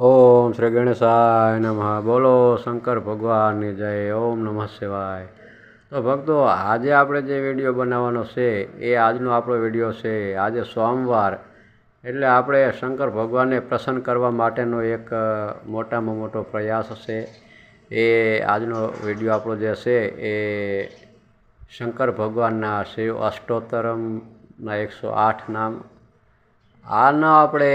ઓમ શ્રી ગણેશાય નમઃ. બોલો શંકર ભગવાનની જય. ઓમ નમઃ શિવાય. તો ભક્તો, આજે આપણે જે વીડિયો બનાવવાનો છે, એ આજનો આપણો વીડિયો છે. આજે સોમવાર. એટલે આપણે શંકર ભગવાનને પ્રસન્ન કરવા માટેનો એક મોટામાં મોટો પ્રયાસ છે એ આજનો વીડિયો આપણો જે છે, એ શંકર ભગવાનના શિવ અષ્ટોત્તરમના એકસો આઠ નામ. આનો આપણે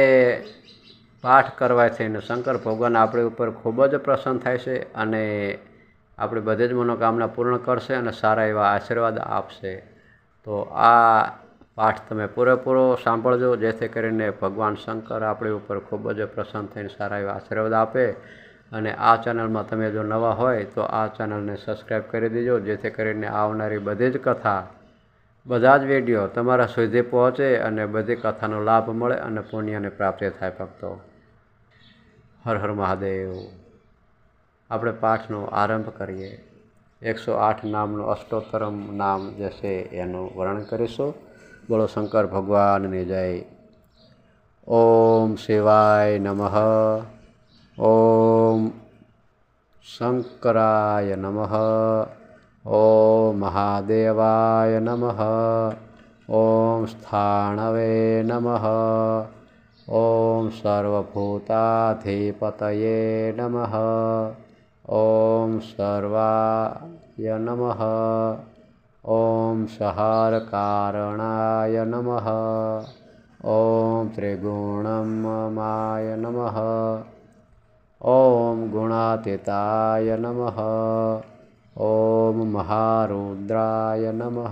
પાઠ કરવાથી અને શંકર ભગવાન આપણી ઉપર ખૂબ જ પ્રસન્ન થાય છે અને આપણી બધી જ મનોકામના પૂર્ણ કરશે અને સારા એવા આશીર્વાદ આપશે. તો આ પાઠ તમે પૂરેપૂરો સાંભળજો, જેથી કરીને ભગવાન શંકર આપણી ઉપર ખૂબ જ પ્રસન્ન થઈને સારા એવા આશીર્વાદ આપે. અને આ ચેનલમાં તમે જો નવા હોય તો આ ચેનલને સબસ્ક્રાઈબ કરી દેજો, જેથી કરીને આવનારી બધી જ કથા, બધા જ વીડિયો તમારા સુધી પહોંચે અને બધી કથાનો લાભ મળે અને પુણ્યની પ્રાપ્તિ થાય ભક્તો. હર હર મહાદેવ આપણે પાઠનો આરંભ કરીએ એકસો આઠ નામનું અષ્ટોત્તરમ નામ જે છે એનું વર્ણન કરીશું બોલો શંકર ભગવાનની જય ઓમ શિવાય નમઃ ઓમ શંકરાય નમઃ ઓમ મહાદેવાય નમઃ ઓમ સ્થાણવે નમઃ ॐ सर्वभूताधिपतये नमः। ॐ सर्वाय नम। ओं सहारकारणाय नमः। ॐ त्रिगुणमाय नमः। ॐ गुणातीताय नम। ओं महारुद्राय नम।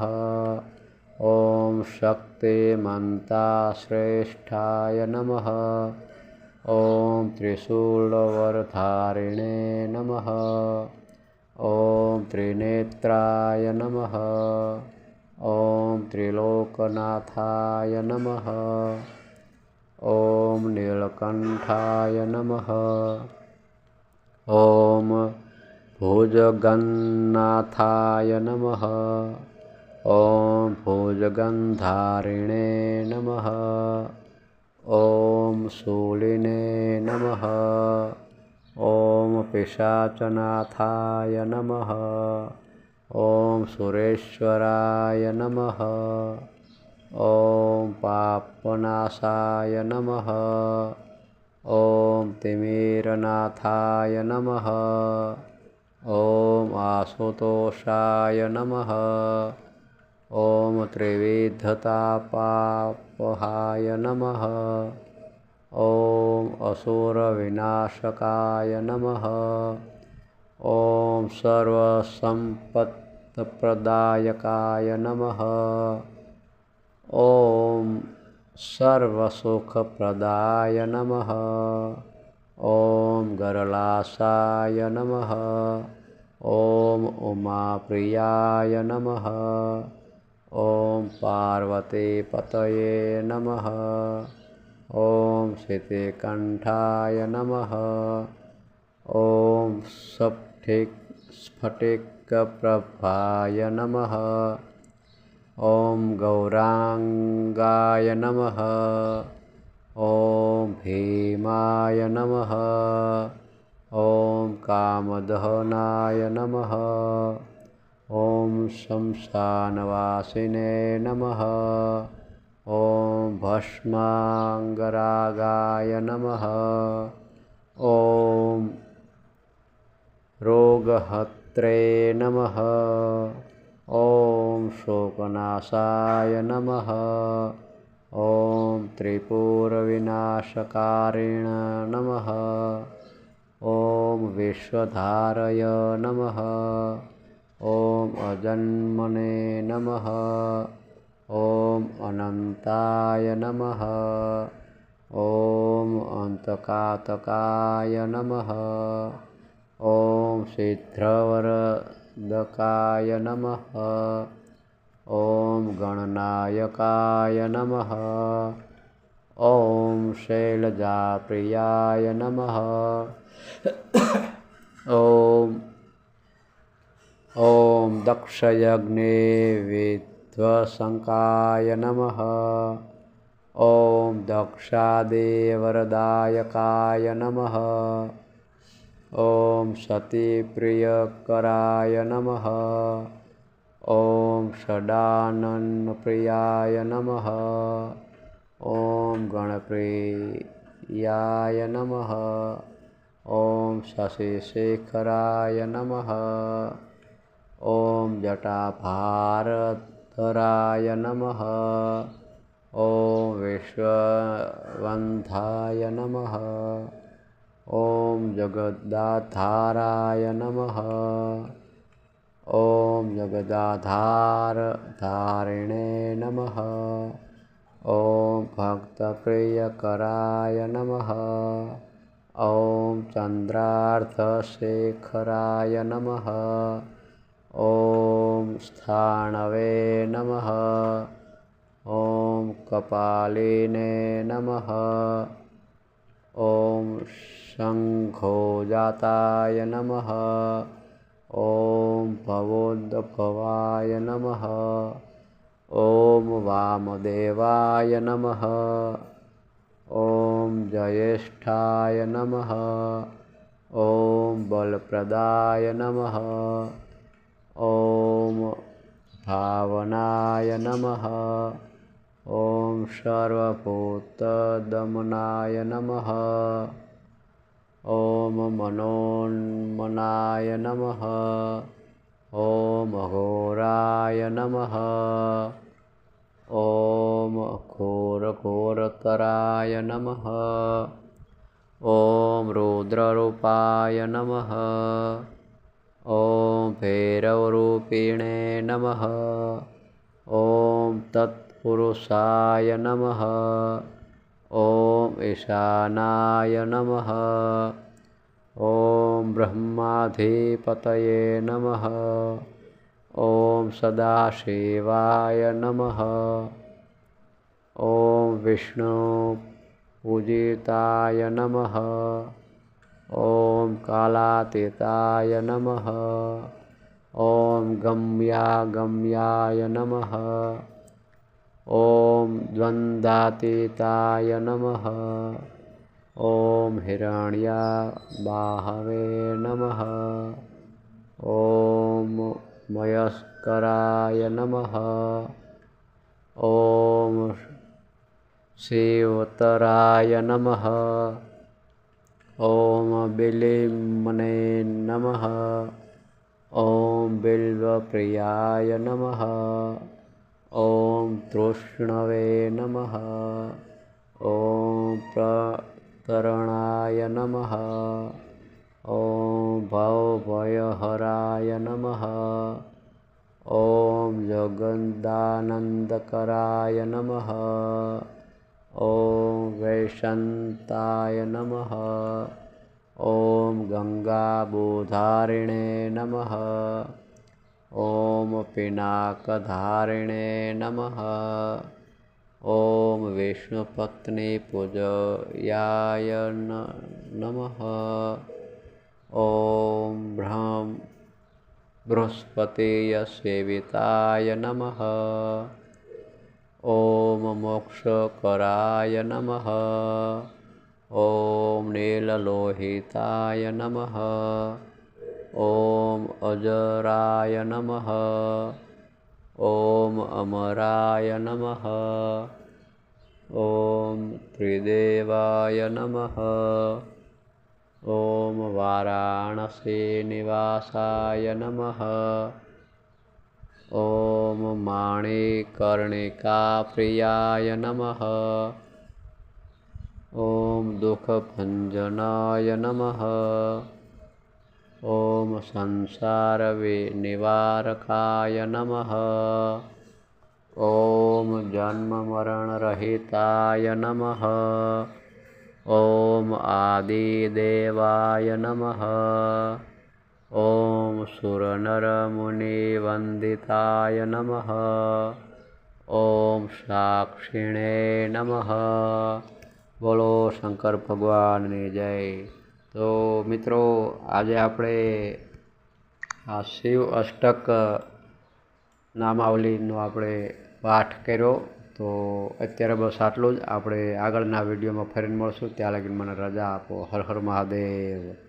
ॐ शक्तिमन्ता श्रेष्ठाय नमः। ॐ त्रिशूलवरधारिणे नमः। ॐ त्रिनेत्राय नमः। ॐ त्रिलोकनाथाय नमः। ॐ नीलकण्ठाय नमः। ॐ भुजगन्नाथाय नमः। ॐ भोजगन्धारिणे नमः। ॐ शूलिने नमः। ॐ पिशाचनाथाय नमः। ॐ सुरेश्वराय नमः। ॐ पापनाशाय नमः। ॐ तिमीरनाथाय नमः। ॐ आशुतोषाय नमः। ॐ त्रिविधतापापहाय नमः। ओम असुर विनाशकाय नमः। ओम सर्व संपत्त प्रदायकाय नमः। ओम सर्व सुख प्रदाय नमः। ओम गरलासाय नमः। ओम उमा प्रियाय नमः। ॐ पार्वते पतये नमः। ॐ शीतिकण्ठाय नमः। नम ओं स्फटिकप्रभाय नम। ओं गौराङ्गाय नमः। ॐ भीमाय नम। ॐ कामदहनाय नमः। ॐ संस्थानवासिने नमः। ॐ भस्माङ्गरागाय नमः। ॐ रोगहत्रे नमः। ॐ शोकनाशाय नमः। ॐ त्रिपुरविनाशकारिणे नमः। ॐ विश्वधारय नमः। ॐ अजन्मने नमः। ॐ अनन्ताय नमः। ॐ अन्तकातकाय नमः। ॐ सिद्धवरदकाय नमः। ॐ गणनायकाय नमः। ॐ शैलजाप्रियाय नमः। ॐ ॐ दक्षयग्नेविद्वशङ्काय नमः। ॐ दक्षादेवरदायकाय नमः। ॐ सतीप्रियकराय नमः। ॐ षडानन्दप्रियाय नमः। ॐ गणप्रियाय नमः। ॐ शशिशेखराय नमः। ॐ जटाभारधराय नमः। ॐ विश्ववन्धाय नमः। ॐ जगदाधाराय नमः। ॐ जगदाधारधारिणे नमः। ॐ भक्तप्रियकराय नमः। ॐ चन्द्रार्थशेखराय नमः ॐ स्थाणवे नमः। ॐ कपालिने नमः। ॐ शङ्खोजाताय नमः। ॐ भवोद्भवाय नमः। ॐ वामदेवाय नमः। ॐ जयेष्ठाय नमः। ॐ बलप्रदाय नमः ॐ भावनाय नमः। ॐ सर्वभूतदमनाय नमः। ॐ मनोन्मनाय नमः। ॐ अघोराय नमः। ॐ घोरघोरतराय नमः। ॐ रुद्ररूपाय नमः। भैरवरूपिणे नमः। ॐ तत्पुरुषाय नमः। ॐ ईशानाय नमः। ॐ ब्रह्माधिपतये नमः। ॐ सदाशिवाय नमः। ॐ विष्णुपूजिताय नमः। ॐ कालातीताय नमः। ॐ गम्यागम्याय नमः। ॐ द्वन्द्वातीताय नमः। ॐ हिरण्या बाहवे नमः। ॐ मयस्कराय नमः। ॐ शिवतराय नमः। ॐ बिलिमने नमः। ॐ बिल्वप्रियाय नमः। ॐ तृष्णवे नमः। ॐ प्रतरणाय नमः। ॐ भवभयहराय नमः। ॐ जगदानन्दकराय नमः। ॐ वैशन्ताय नमः। ॐ गङ्गाबोधारिणे नमः। ॐ पिनाकधारिणे नमः। ॐ विष्णुपत्नीपूजयाय नमः। ॐ ब्रह्म बृहस्पतियसेविताय नमः। ॐ मोक्षकराय नमः। ॐ नीललोहिताय नमः। ॐ अजराय नमः। ॐ अमराय नमः। ॐ त्रिदेवाय नमः। ॐ वाराणसीनिवासाय नमः। ॐ माणिकर्णिकाप्रियाय नमः। ॐ दुःखभञ्जनाय नमः। ॐ संसारविनिवारकाय नमः। ॐ जन्ममरणरहिताय नमः। ॐ आदिदेवाय नमः। ॐ सुरनरमुनिवन्दिताय नमः। ॐ साक्षिणे નમઃ બોલો શંકર ભગવાનની જય. તો મિત્રો, આજે આપણે આ શિવ અષ્ટક નામાવલીનો આપણે પાઠ કર્યો. તો અત્યારે બસ આટલું જ. આપણે આગળના વિડીયોમાં ફરીને મળશું. ત્યાં લગી મને રજા આપો. હર હર મહાદેવ.